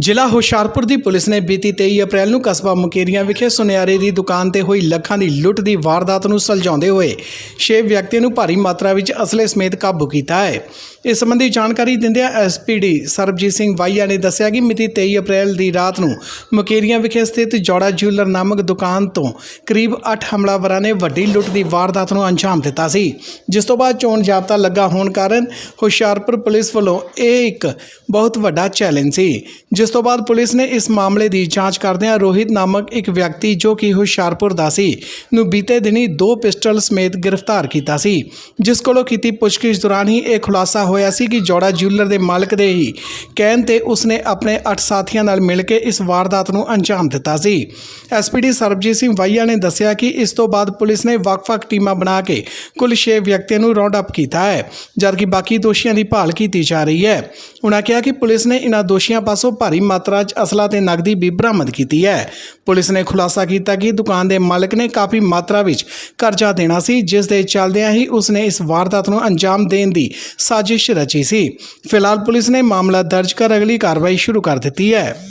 ਜ਼ਿਲ੍ਹਾ ਹੁਸ਼ਿਆਰਪੁਰ ਦੀ ਪੁਲਿਸ ਨੇ ਬੀਤੀ 23 ਅਪ੍ਰੈਲ ਨੂੰ ਕਸਬਾ ਮੁਕੇਰੀਆਂ ਵਿਖੇ ਸੁਨਿਆਰੇ ਦੀ ਦੁਕਾਨ ਤੇ ਹੋਈ ਲੱਖਾਂ ਦੀ ਲੁੱਟ ਦੀ ਵਾਰਦਾਤ ਨੂੰ ਸੁਲਝਾਉਂਦੇ ਹੋਏ ਛੇ ਵਿਅਕਤੀਆਂ ਨੂੰ ਭਾਰੀ ਮਾਤਰਾ ਵਿੱਚ ਅਸਲੇ ਸਮੇਤ ਕਾਬੂ ਕੀਤਾ ਹੈ। ਇਸ ਸੰਬੰਧੀ ਜਾਣਕਾਰੀ ਦਿੰਦਿਆਂ ਐਸਪੀਡੀ ਸਰਬਜੀਤ ਸਿੰਘ ਵਾਈਆ ਨੇ ਦੱਸਿਆ ਕਿ ਮਿਤੀ 23 ਅਪ੍ਰੈਲ ਦੀ ਰਾਤ ਨੂੰ ਮੁਕੇਰੀਆਂ ਵਿਖੇ ਸਥਿਤ ਜੋੜਾ ਜਿਊਲਰ ਨਾਮਕ ਦੁਕਾਨ ਤੋਂ ਕਰੀਬ 8 ਹਮਲਾਵਰਾਂ ਨੇ ਵੱਡੀ ਲੁੱਟ ਦੀ ਵਾਰਦਾਤ ਨੂੰ ਅੰਜਾਮ ਦਿੱਤਾ ਸੀ। ਜਿਸ ਤੋਂ ਬਾਅਦ ਚੋਣ ਜਾਬਤਾ ਲੱਗਾ ਹੋਣ ਕਾਰਨ ਹੁਸ਼ਿਆਰਪੁਰ ਪੁਲਿਸ ਵੱਲੋਂ ਇਹ ਇੱਕ ਬਹੁਤ ਵੱਡਾ ਚੈਲੰਜ ਸੀ, ਜਿਸ ਤੋਂ ਬਾਅਦ ਪੁਲਿਸ ਨੇ ਇਸ ਮਾਮਲੇ ਦੀ ਜਾਂਚ ਕਰਦਿਆਂ ਰੋਹਿਤ ਨਾਮਕ ਇੱਕ ਵਿਅਕਤੀ ਜੋ ਕਿ ਹੁਸ਼ਿਆਰਪੁਰ ਦਾ ਸੀ, ਨੂੰ ਬੀਤੇ ਦਿਨੀ ਦੋ ਪਿਸਟਲ ਸਮੇਤ ਗ੍ਰਿਫਤਾਰ ਕੀਤਾ ਸੀ, ਜਿਸ ਕੋਲੋਂ ਕੀਤੀ ਪੁੱਛਗਿੱਛ ਦੌਰਾਨ ਹੀ ਇਹ ਖੁਲਾਸਾ ਹੋਇਆ ਸੀ ਕਿ ਜੋੜਾ ਜਿਊਲਰ ਦੇ ਮਾਲਕ ਦੇ ਹੀ ਕਹਿਣ ਤੇ ਉਸਨੇ ਆਪਣੇ 8 ਸਾਥੀਆਂ ਨਾਲ ਮਿਲ ਕੇ ਇਸ ਵਾਰਦਾਤ ਨੂੰ ਅੰਜਾਮ ਦਿੱਤਾ ਸੀ। ਐਸਪੀਡੀ ਸਰਬਜੀਤ ਸਿੰਘ ਵਾਈਆ ਨੇ ਦੱਸਿਆ ਕਿ ਇਸ ਤੋਂ ਬਾਅਦ ਪੁਲਿਸ ਨੇ ਵੱਖ-ਵੱਖ ਟੀਮਾਂ ਬਣਾ ਕੇ ਕੁੱਲ 6 ਵਿਅਕਤੀਆਂ ਨੂੰ ਰਾਉਂਡ ਅਪ ਕੀਤਾ ਹੈ, ਜਦਕਿ ਬਾਕੀ ਦੋਸ਼ੀਆਂ ਦੀ ਭਾਲ ਕੀਤੀ ਜਾ ਰਹੀ ਹੈ। ਉਨ੍ਹਾਂ ਕਿਹਾ ਕਿ ਪੁਲਿਸ ਨੇ ਇਨ੍ਹਾਂ ਦੋਸ਼ੀਆਂ ਪਾਸੋਂ ਭਾਰੀ ਮਾਤਰਾ 'ਚ ਅਸਲਾ ਤੇ ਨਕਦੀ ਵੀ ਬਰਾਮਦ ਕੀਤੀ ਹੈ। ਪੁਲਿਸ ਨੇ ਖੁਲਾਸਾ ਕੀਤਾ ਕਿ ਦੁਕਾਨ ਦੇ ਮਾਲਕ ਨੇ ਕਾਫੀ ਮਾਤਰਾ ਵਿੱਚ ਕਰਜ਼ਾ ਦੇਣਾ ਸੀ ਜਿਸ ਦੇ ਚੱਲਦਿਆਂ ਹੀ ਉਸ ਨੇ ਇਸ ਵਾਰਦਾਤ ਨੂੰ ਅੰਜਾਮ ਦੇਣ ਦੀ ਸਾਜ਼ਿਸ਼ ਰਚੀ ਸੀ। ਫਿਲਹਾਲ ਪੁਲਿਸ ਨੇ ਮਾਮਲਾ ਦਰਜ ਕਰ ਅਗਲੀ ਕਾਰਵਾਈ ਸ਼ੁਰੂ ਕਰ ਦਿੱਤੀ ਹੈ।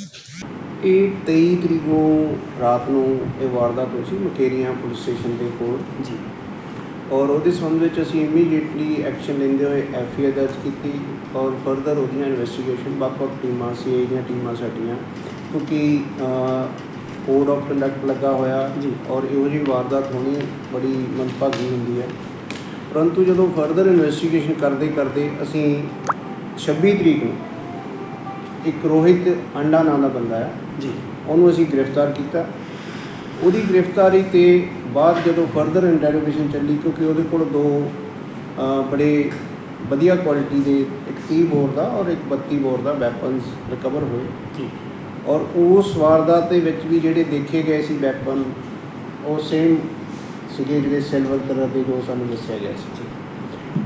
ਇਹ 23 ਤਰੀਕ ਨੂੰ ਰਾਤ ਨੂੰ ਇਹ ਵਾਰਦਾਤ ਹੋਈ ਸੀ ਮਕੇਰੀਆਂ ਪੁਲਿਸ ਸਟੇਸ਼ਨ ਦੇ ਕੋਲ। ਜੀ। ਔਰ ਉਹਦੇ ਸੰਬੰਧ ਵਿੱਚ ਅਸੀਂ ਇਮੀਡੀਏਟਲੀ ਐਕਸ਼ਨ ਲੈਂਦੇ ਹੋਏ ਐਫ ਆਈ ਆਰ ਦਰਜ ਕੀਤੀ ਔਰ ਫਰਦਰ ਉਹਦੀਆਂ ਇਨਵੈਸਟੀਗੇਸ਼ਨ ਵੱਖ-ਵੱਖ ਟੀਮਾਂ ਸੀ ਦੀਆਂ ਟੀਮਾਂ ਸਾਡੀਆਂ ਕਿਉਂਕਿ ਕੋਡ ਆਫ ਕੰਡਕਟ ਲੱਗਾ ਹੋਇਆ ਜੀ। ਔਰ ਇਹੋ ਜਿਹੀ ਵਾਰਦਾਤ ਹੋਣੀ ਬੜੀ ਮੰਦਭਾਗੀ ਹੁੰਦੀ ਹੈ। ਪਰੰਤੂ ਜਦੋਂ ਫਰਦਰ ਇਨਵੈਸਟੀਗੇਸ਼ਨ ਕਰਦੇ ਕਰਦੇ ਅਸੀਂ 26 ਤਰੀਕ ਨੂੰ ਇੱਕ ਰੋਹਿਤ ਅੰਡਾ ਨਾਂ ਦਾ ਬੰਦਾ ਹੈ ਜੀ। ਉਹਨੂੰ ਅਸੀਂ ਗ੍ਰਿਫਤਾਰ ਕੀਤਾ। ਉਹਦੀ ਗ੍ਰਿਫਤਾਰੀ ਤੇ ਬਾਅਦ ਜਦੋਂ ਫਰਦਰ ਇੰਟਰੋਗੇਸ਼ਨ ਚੱਲੀ ਕਿਉਂਕਿ ਉਹਦੇ ਕੋਲ ਦੋ ਬੜੇ ਵਧੀਆ ਕੁਆਲਿਟੀ ਦੇ ਇੱਕ 30 ਬੋਰ ਦਾ ਔਰ ਇੱਕ 32 ਬੋਰ ਦਾ ਵੈਪਨਸ ਰਿਕਵਰ ਹੋਏ। ਜੀ ਔਰ ਉਸ ਵਾਰਦਾਤ ਦੇ ਵਿੱਚ ਵੀ ਜਿਹੜੇ ਦੇਖੇ ਗਏ ਸੀ ਵੈਪਨ ਉਹ ਸੇਮ ਸੀਗੇ ਜਿਹੜੇ ਸਿਲਵਰ ਕਲਰ ਦੇ ਜੋ ਸਾਨੂੰ ਦੱਸਿਆ ਗਿਆ ਸੀ।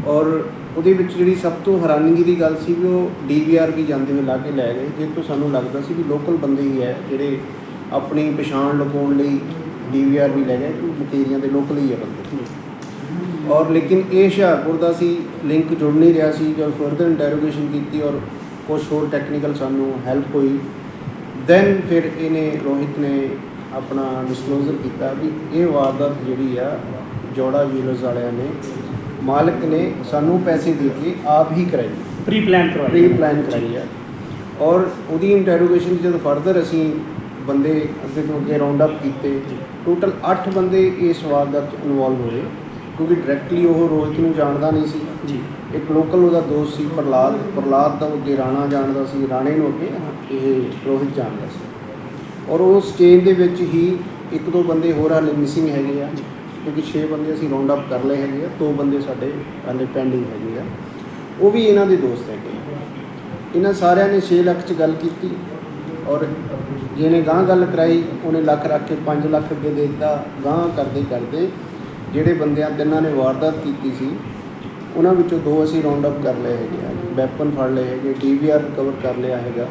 ਔਰ ਉਹਦੇ ਵਿੱਚ ਜਿਹੜੀ ਸਭ ਤੋਂ ਹੈਰਾਨਗੀ ਦੀ ਗੱਲ ਸੀ ਵੀ ਉਹ ਡੀਵੀਆਰ ਵੀ ਜਾਂਦੇ ਹੋਏ ਲਾ ਕੇ ਲੈ ਗਏ ਜਿਸ ਤੋਂ ਸਾਨੂੰ ਲੱਗਦਾ ਸੀ ਵੀ ਲੋਕਲ ਬੰਦੇ ਹੀ ਹੈ ਜਿਹੜੇ ਆਪਣੀ ਪਛਾਣ ਲੁਕਾਉਣ ਲਈ ਡੀਵੀਆਰ ਵੀ ਲੈ ਗਏ ਮਟੀਰੀਆਂ ਦੇ ਲੋਕਲ ਹੀ ਹੈ ਬੰਦੇ। ਔਰ ਲੇਕਿਨ ਇਹ ਹੁਸ਼ਿਆਰਪੁਰ ਦਾ ਸੀ ਲਿੰਕ ਜੁੜ ਨਹੀਂ ਰਿਹਾ ਸੀ ਜਦ ਫਰਦਰ ਇੰਟਰੋਗੇਸ਼ਨ ਕੀਤੀ ਔਰ ਕੁਝ ਹੋਰ ਟੈਕਨੀਕਲ ਸਾਨੂੰ ਹੈਲਪ ਹੋਈ। ਦੈਨ ਫਿਰ ਇਹਨੇ ਰੋਹਿਤ ਨੇ ਆਪਣਾ ਡਿਸਕਲੋਜ਼ਰ ਕੀਤਾ ਵੀ ਇਹ ਵਾਰਦਾਤ ਜਿਹੜੀ ਆ ਜੋੜਾ ਜੁਐਲਰਸ ਵਾਲਿਆਂ ਨੇ ਮਾਲਕ ਨੇ ਸਾਨੂੰ ਪੈਸੇ ਦੇ ਕੇ ਆਪ ਹੀ ਕਰਾਈ। ਪ੍ਰੀ ਪਲਾਨ ਕਰਵਾਇਆ ਪ੍ਰੀ ਪਲਾਨ ਕਰਾਈ ਹੈ ਔਰ ਉਹਦੀ ਇੰਟਰੋਗੇਸ਼ਨ ਜਦੋਂ ਫਰਦਰ ਅਸੀਂ ਬੰਦੇ ਅੱਗੇ ਤੋਂ ਅੱਗੇ ਰਾਉਂਡ ਅਪ ਕੀਤੇ। ਟੋਟਲ 8 ਬੰਦੇ ਇਸ ਵਾਰਦਾਤ ਚ ਇਨਵੋਲਵ ਹੋਏ ਕਿਉਂਕਿ ਡਾਇਰੈਕਟਲੀ ਉਹ ਰੋਹਿਤ ਨੂੰ ਜਾਣਦਾ ਨਹੀਂ ਸੀ। ਜੀ। ਇੱਕ ਲੋਕਲ ਉਹਦਾ ਦੋਸਤ ਸੀ ਪ੍ਰਲਾਦ ਪ੍ਰਲਾਦ ਦਾ ਉਹ ਅੱਗੇ ਰਾਣਾ ਜਾਣਦਾ ਸੀ ਰਾਣੇ ਨੂੰ ਅੱਗੇ ਇਹ ਰੋਹਿਤ ਜਾਣਦਾ ਸੀ। ਔਰ ਉਸ ਚੇਨ ਦੇ ਵਿੱਚ ਹੀ ਇੱਕ ਦੋ ਬੰਦੇ ਹੋਰ ਹਾਲੇ ਮਿਸਿੰਗ ਹੈਗੇ ਆ। ਕਿਉਂਕਿ 6 ਬੰਦੇ ਅਸੀਂ ਰਾਉਂਡ ਅਪ ਕਰ ਲਏ ਹੈਗੇ ਆ ਦੋ ਬੰਦੇ ਸਾਡੇ ਹਾਲੇ ਪੈਂਡਿੰਗ ਹੈਗੇ ਆ। ਉਹ ਵੀ ਇਹਨਾਂ ਦੇ ਦੋਸਤ ਹੈਗੇ ਇਹਨਾਂ ਸਾਰਿਆਂ ਨੇ 6 ਲੱਖ ਚ ਗੱਲ ਕੀਤੀ ਔਰ ਜਿਹਨੇ ਗਾਂ ਗੱਲ ਕਰਾਈ, ਉਹਨੇ ਲੱਖ ਰੱਖ ਕੇ 5 ਲੱਖ ਰੁਪਏ ਦੇ ਦਿੱਤਾ। ਗਾਂ ਕਰਦੇ ਕਰਦੇ ਜਿਹੜੇ ਬੰਦਿਆਂ ਤਿੰਨਾਂ ਨੇ ਵਾਰਦਾਤ ਕੀਤੀ ਸੀ, ਉਹਨਾਂ ਵਿੱਚੋਂ ਦੋ ਅਸੀਂ ਰਾਉਂਡ ਅਪ ਕਰ ਲਏ ਹੈਗੇ ਆ। ਵੈਪਨ ਫੜ ਲਏ ਹੈਗੇ ਡੀਵੀਆਰ ਰਿਕਵਰ ਕਰ ਲਿਆ ਹੈਗਾ।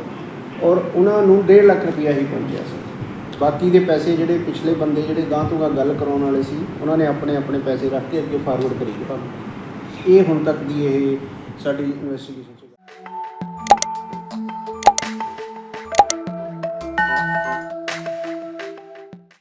ਔਰ ਉਹਨਾਂ ਨੂੰ 1.5 ਲੱਖ ਰੁਪਇਆ ਹੀ ਪਹੁੰਚਿਆ ਸੀ। ਬਾਕੀ ਦੇ ਪੈਸੇ ਜਿਹੜੇ ਪਿਛਲੇ ਬੰਦੇ ਜਿਹੜੇ ਗਾਂ ਤੋਂ ਗਾਂ ਗੱਲ ਕਰਾਉਣ ਵਾਲੇ ਸੀ, ਉਹਨਾਂ ਨੇ ਆਪਣੇ ਆਪਣੇ ਪੈਸੇ ਰੱਖ ਕੇ ਅੱਗੇ ਫਾਰਵਰਡ ਕਰੀ। ਗਏ ਇਹ ਹੁਣ ਤੱਕ ਦੀ ਇਹ ਸਾਡੀ ਇਨਵੈਸਟੀਗੇਸ਼ਨ